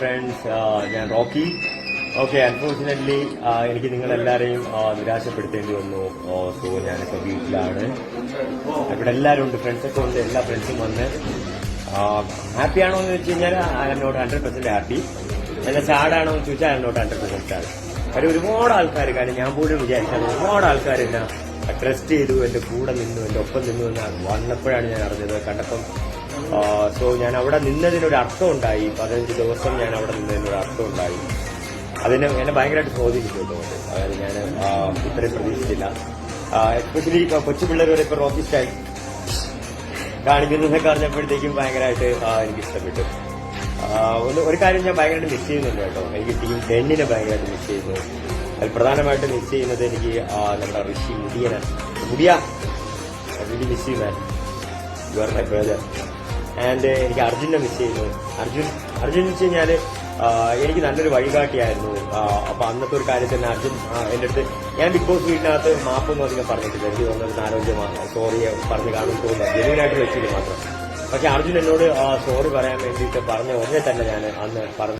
Friends ഞാൻ Rocky. Okay unfortunately എനിക്ക് നിങ്ങളെല്ലാവരെയും നിരാശപ്പെടുത്തേണ്ടി വന്നു. സോ ഞാനിപ്പോൾ വീട്ടിലാണ്. ഇവിടെ എല്ലാവരും ഉണ്ട്. ഫ്രണ്ട്സൊക്കെ ഉണ്ട്. എല്ലാ ഫ്രണ്ട്സും വന്ന് ഹാപ്പി ആണോ എന്ന് വെച്ച് കഴിഞ്ഞാൽ I'm not hundred percent happy എന്നാൽ സാഡാണോ എന്ന് ചോദിച്ചാൽ I'm not hundred percent sad കാര്യം ഒരുപാട് ആൾക്കാർ കാര്യം ഞാൻ പോലും വിചാരിച്ചാൽ ഒരുപാട് ആൾക്കാർ എന്നെ ട്രസ്റ്റ് ചെയ്തു എന്റെ കൂടെ നിന്നു എന്റെ ഒപ്പം നിന്നു എന്ന് വന്നപ്പോഴാണ് ഞാൻ അറിഞ്ഞത്. കണ്ടപ്പം സോ ഞാൻ അവിടെ നിന്നതിനൊരു അർത്ഥം ഉണ്ടായി പതിനഞ്ച് ദിവസം ഞാൻ അവിടെ നിന്നതിനൊരു അർത്ഥം ഉണ്ടായി അതിന് എന്നെ ഭയങ്കരമായിട്ട് സ്വാധീനിച്ചു കേട്ടോ. അതായത് ഞാൻ ഇത്രയും പ്രതീക്ഷിച്ചില്ല. എസ്പെഷ്യലി കൊച്ചു പിള്ളേർ വരെ ഇപ്പൊ റോക്കിസ്റ്റായി കാണിക്കുന്നതൊക്കെ അറിഞ്ഞപ്പോഴത്തേക്കും ഭയങ്കരമായിട്ട് എനിക്ക് ഇഷ്ടപ്പെട്ടു. ഒന്ന് ഒരു കാര്യം ഞാൻ ഭയങ്കരമായിട്ട് മിസ് ചെയ്യുന്നുണ്ട് കേട്ടോ. എനിക്ക് ടീം ടെന്നിനെ ഭയങ്കരമായിട്ട് മിസ് ചെയ്യുന്നു. അതിൽ പ്രധാനമായിട്ട് മിസ് ചെയ്യുന്നത് എനിക്ക് നമ്മുടെ ഋഷി മുടിയനാണ്. മുടിയാ? Miss R my brother and എനിക്ക് അർജുനെ മിസ് ചെയ്യുന്നു. അർജുൻ അർജുൻ എന്ന് വെച്ച് കഴിഞ്ഞാൽ എനിക്ക് നല്ലൊരു വഴികാട്ടിയായിരുന്നു. അപ്പൊ അന്നത്തെ ഒരു കാര്യത്തിൽ തന്നെ അർജുൻ എന്റെ അടുത്ത് ഞാൻ ബിഗ് ബോസ് വീട്ടിനകത്ത് മാപ്പൊന്നും അധികം പറഞ്ഞിട്ടില്ല. എനിക്ക് തോന്നുന്നത് നാലഞ്ച് സോറി പറഞ്ഞ് കാണും തോന്നുന്നു ജെനുവിനായിട്ട് വെച്ചില്ല മാത്രം. പക്ഷെ അർജുൻ എന്നോട് സോറി പറയാൻ വേണ്ടിയിട്ട് പറഞ്ഞ ഉടനെ തന്നെ ഞാൻ അന്ന് പറഞ്ഞു.